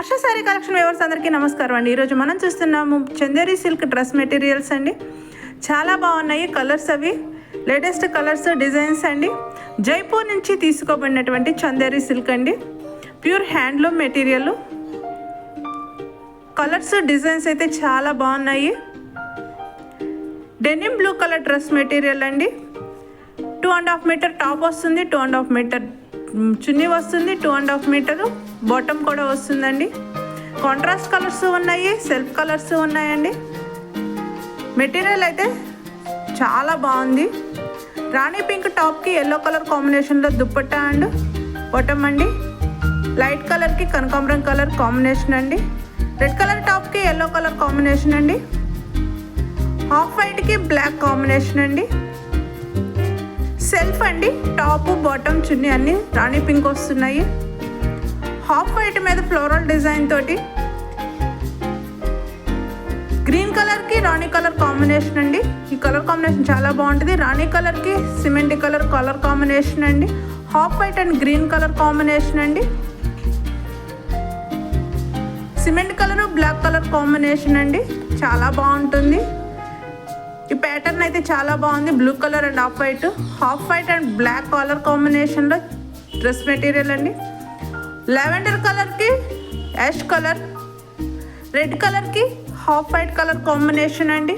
Harsha sari collection viewers అందరికీ నమస్కారం అండి. ఈరోజు మనం చూస్తున్నాము చందేరి సిల్క్ డ్రెస్ మెటీరియల్స్ అండి. చాలా బాగున్నాయి కలర్స్ అవి. లేటెస్ట్ కలర్స్ డిజైన్స్ అండి. జైపూర్ నుంచి తీసుకోబడినటువంటి చందేరి సిల్క్ అండి. Pure handloom material. Colours designs అయితే చాలా బాగున్నాయి. Denim blue colour dress material అండి. Two and half metre top వస్తుంది two and half metre chunni వస్తుంది two and half metre. Bottom కూడా వస్తుందండి. కాంట్రాస్ట్ కలర్స్ ఉన్నాయి సెల్ఫ్ కలర్స్ ఉన్నాయండి. మెటీరియల్ అయితే చాలా బాగుంది. రాణి పింక్ టాప్కి ఎల్లో కలర్ కాంబినేషన్లో దుప్పట్టా అండ్. బాటమ్ అండి. లైట్ కలర్కి కనకాంబరం కలర్ కాంబినేషన్ అండి. రెడ్ కలర్ టాప్కి ఎల్లో కలర్ కాంబినేషన్ అండి. హాఫ్ వైట్కి బ్లాక్ కాంబినేషన్ అండి. సెల్ఫ్ అండి టాప్ బాటమ్ చున్నీ అన్ని రాణి పింక్ వస్తున్నాయి. హాఫ్ వైట్ మీద ఫ్లోరల్ డిజైన్ తోటి. గ్రీన్ కలర్కి రాణి కలర్ కాంబినేషన్ అండి. ఈ కలర్ కాంబినేషన్ చాలా బాగుంటుంది. రాణి కలర్కి సిమెంట్ కలర్ కలర్ కాంబినేషన్ అండి. Half white and green colour combination అండి. Cement colour black colour combination అండి. చాలా బాగుంటుంది. ఈ ప్యాటర్న్ అయితే చాలా బాగుంది. Blue colour and half white. Half white and black colour కాంబినేషన్లో డ్రెస్ మెటీరియల్ అండి. లెవెండర్ కలర్కి యాష్ కలర్ రెడ్ కలర్కి హాఫ్ వైట్ కలర్ కాంబినేషన్ అండి.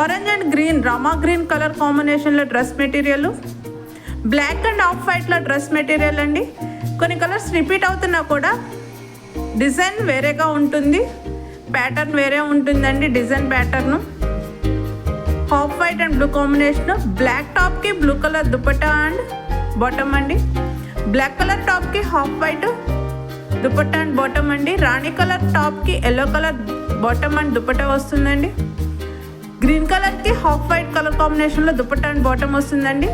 Orange and green rama green colour కాంబినేషన్లో dress material. Black and half వైట్లో dress material అండి. కొన్ని colours repeat అవుతున్నా కూడా డిజైన్ వేరేగా ఉంటుంది. ప్యాటర్న్ వేరే ఉంటుందండి design pattern. Half white and blue combination. Black టాప్కి blue colour dupatta and bottom అండి. Black colour టాప్కి half white dupatta and bottom అండి. Rani colour టాప్కి yellow colour bottom and dupatta వస్తుందండి. గ్రీన్ కలర్కి హాఫ్ వైట్ కలర్ కాంబినేషన్లో dupatta and bottom వస్తుందండి.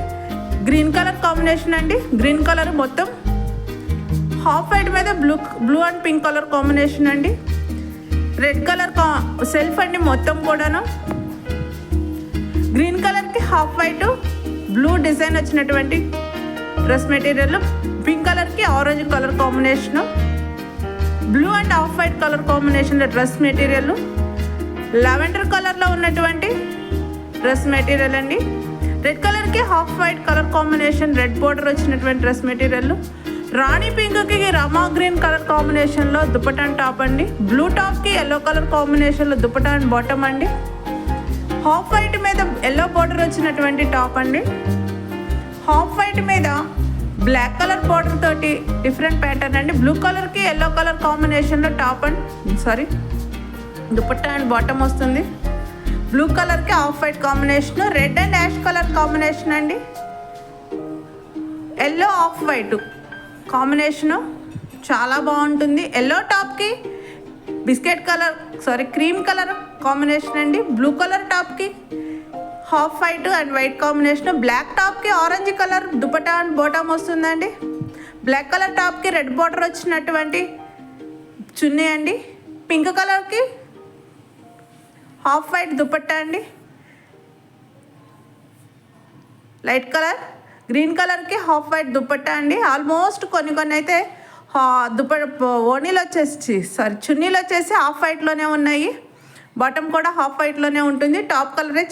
Green colour combination అండి. Green colour మొత్తం half white మీద blue blue and pink colour combination అండి. Red colour కా సెల్ఫ్ అండి మొత్తం కూడాను. గ్రీన్ కలర్కి హాఫ్ వైట్ బ్లూ డిజైన్ వచ్చినటువంటి డ్రెస్ మెటీరియల్ పింక్ కలర్కి orange colour combination blue and off white colour కాంబినేషన్లో డ్రెస్ మెటీరియల్ లెవెండర్ కలర్లో ఉన్నటువంటి డ్రెస్ మెటీరియల్ అండి. రెడ్ కలర్కి half white colour combination red border వచ్చినటువంటి డ్రెస్ మెటీరియల్ రాణి పింక్కి రమా గ్రీన్ కలర్ కాంబినేషన్లో దుపటాన్ టాప్ అండి. బ్లూ టాప్కి ఎల్లో కలర్ కాంబినేషన్లో దుపటాన్ బాటమ్ అండి. హాఫ్ వైట్ మీద ఎల్లో బార్డర్ వచ్చినటువంటి టాప్ అండి. హాఫ్ వైట్ మీద బ్లాక్ కలర్ బార్డర్ తోటి డిఫరెంట్ ప్యాటర్న్ అండి. బ్లూ కలర్కి ఎల్లో కలర్ కాంబినేషన్లో top and sorry dupatta and bottom వస్తుంది. బ్లూ కలర్కి off white combination red and ash colour combination అండి. ఎల్లో ఆఫ్ వైట్ కాంబినేషను చాలా బాగుంటుంది. Yellow టాప్కి biscuit colour sorry cream colour combination అండి. Blue colour టాప్కి half white and white combination black టాప్కి orange colour dupatta and bottom వస్తుందండి. Black colour టాప్కి red border వచ్చినటువంటి చున్నీ అండి. Pink కలర్కి half white dupatta అండి. Light colour green కలర్కి హాఫ్ వైట్ దుపట్టా అండి. Almost కొన్ని కొన్ని అయితే దుప్ప ఓణీలు వచ్చేసి సారీ చున్నీలు వచ్చేసి హాఫ్ వైట్లోనే ఉన్నాయి. బాటమ్ కూడా హాఫ్ వైట్లోనే ఉంటుంది. టాప్ కలరే